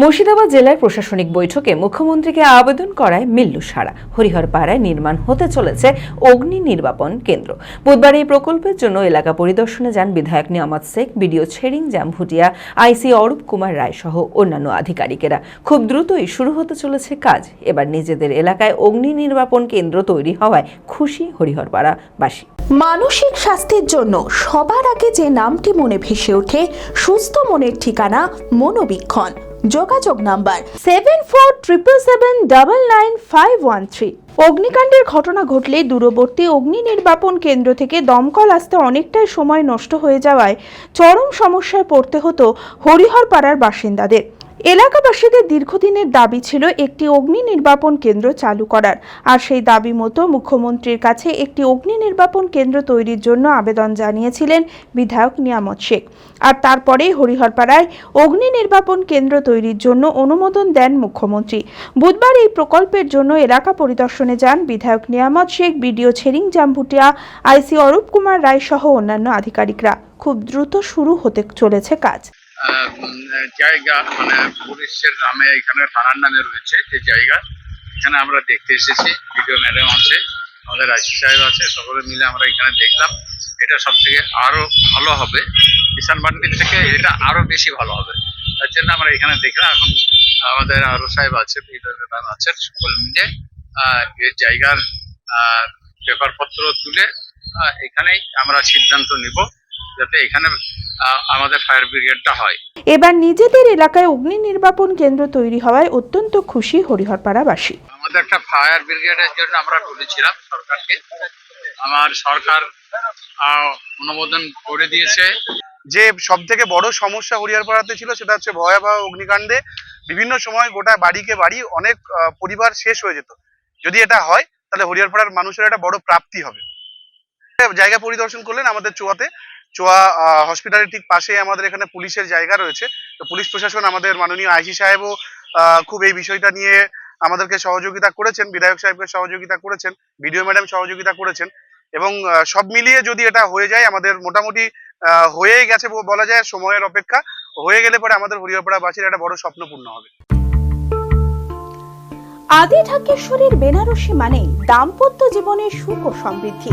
মুর্শিদাবাদ জেলার প্রশাসনিক বৈঠকে মুখ্যমন্ত্রীকে আবেদন করায় মিল্লু সারা। হরিহরপাড়ায় নির্মাণ হতে চলেছে অগ্নি নির্বাপন কেন্দ্র। বুধবার এই প্রকল্পের জন্য এলাকা পরিদর্শনে যান বিধায়ক নিয়ামত শেখ, বিডিও ছেড়িং জামভুটিয়া, আইসি অরূপ কুমার রায় সহ অন্যান্য আধিকারিকেরা। খুব দ্রুতই শুরু হতে চলেছে কাজ। এবার নিজেদের এলাকায় অগ্নি নির্বাপন কেন্দ্র তৈরি হওয়ায় খুশি হরিহরপাড়াবাসী। মানসিক স্বাস্থ্যের জন্য সবার আগে যে নামটি মনে ভেসে ওঠে, সুস্থ মনের ঠিকানা মনোবীক্ষণ। যোগাযোগ number seven four triple seven double nine five one three অগ্নিকাণ্ডের ঘটনা ঘটলে দূরবর্তী অগ্নি নির্বাপন কেন্দ্র থেকে দমকল আসতে অনেকটাই সময় নষ্ট হয়ে যাওয়ায় চরম সমস্যায় পড়তে হতো হরিহরপাড়ার বাসিন্দাদের। এলাকাবাসীদের দীর্ঘদিনের দাবি ছিল একটি অগ্নি নির্বাপন কেন্দ্র চালু করার। আর সেই দাবি মতো মুখ্যমন্ত্রীর কাছে একটি অগ্নি নির্বাপন কেন্দ্র তৈরির জন্য আবেদন জানিয়েছিলেন বিধায়ক নিয়ামত শেখ। আর তারপরেই হরিহরপাড়ায় অগ্নি নির্বাপন কেন্দ্র তৈরির জন্য অনুমোদন দেন মুখ্যমন্ত্রী। বুধবার এই প্রকল্পের জন্য এলাকা পরিদর্শনে যান বিধায়ক নিয়ামত শেখ, বিডিও ছেরিং জামভুটিয়া, আইসি অরূপ কুমার রায় সহ অন্যান্য আধিকারিকরা। খুব দ্রুত শুরু হতে চলেছে কাজ। জায়গা মানে পুলিশের নামে এখানে থানার নামে রয়েছে যে জায়গা। এখানে আমরা দেখতে এসেছি, ভিডিও ম্যাডাম আছে, আমাদের রাজি সাহেব আছে, সকলে মিলে আমরা এখানে দেখলাম। এটা সব থেকে আরও ভালো হবে। কিষাণ মান্ডির থেকে এটা আরও বেশি ভালো হবে। তার জন্য আমরা এখানে দেখলাম, এখন আমাদের আরও সাহেব আছে, ভিডিও ম্যাডাম আছে, সকল মিলে এই জায়গার পেপারপত্র তুলে এখানেই আমরা সিদ্ধান্ত নিব। যাতে এখানে আমাদের ফায়ার ব্রিগেডটা হয়। এবার নিজেদের এলাকায় অগ্নি নির্বাপন কেন্দ্র তৈরি হওয়ায় অত্যন্ত খুশি হরিহরপাড়াবাসী। আমাদের একটা ফায়ার ব্রিগেডের জন্য আমরা বলেছিলাম সরকারকে। আমার সরকার অনুমোদন করে দিয়েছে। যে সব থেকে বড় সমস্যা হরিয়ারপাড়াতে ছিল সেটা হচ্ছে ভয়াবহ অগ্নিকাণ্ডে বিভিন্ন সময় গোটা বাড়িকে বাড়ি অনেক আহ, পরিবার শেষ হয়ে যেত। যদি এটা হয় তাহলে হরিয়ারপাড়ার মানুষের একটা বড় প্রাপ্তি হবে। জায়গা পরিদর্শন করলেন আমাদের চোয়াতে। চোয়া হসপিটালের ঠিক পাশে আমাদের এখানে পুলিশের জায়গা রয়েছে। তো পুলিশ প্রশাসন আমাদের মাননীয় আইসি সাহেবও খুব এই বিষয়টা নিয়ে আমাদেরকে সহযোগিতা করেছেন, বিধায়ক সাহেবকে সহযোগিতা করেছেন, বিডিও ম্যাডাম সহযোগিতা করেছেন এবং সব মিলিয়ে যদি এটা হয়ে যায়, আমাদের মোটামুটি হয়েই গেছে বলা যায় সময়ের অপেক্ষা, হয়ে গেলে পরে আমাদের হরিয়ারপাড়াবাসীর একটা বড় স্বপ্ন পূর্ণ হবে। আদি ঢাকেশ্বরীর বেনারসি মানে দাম্পত্য জীবনের সুখ ও সমৃদ্ধি।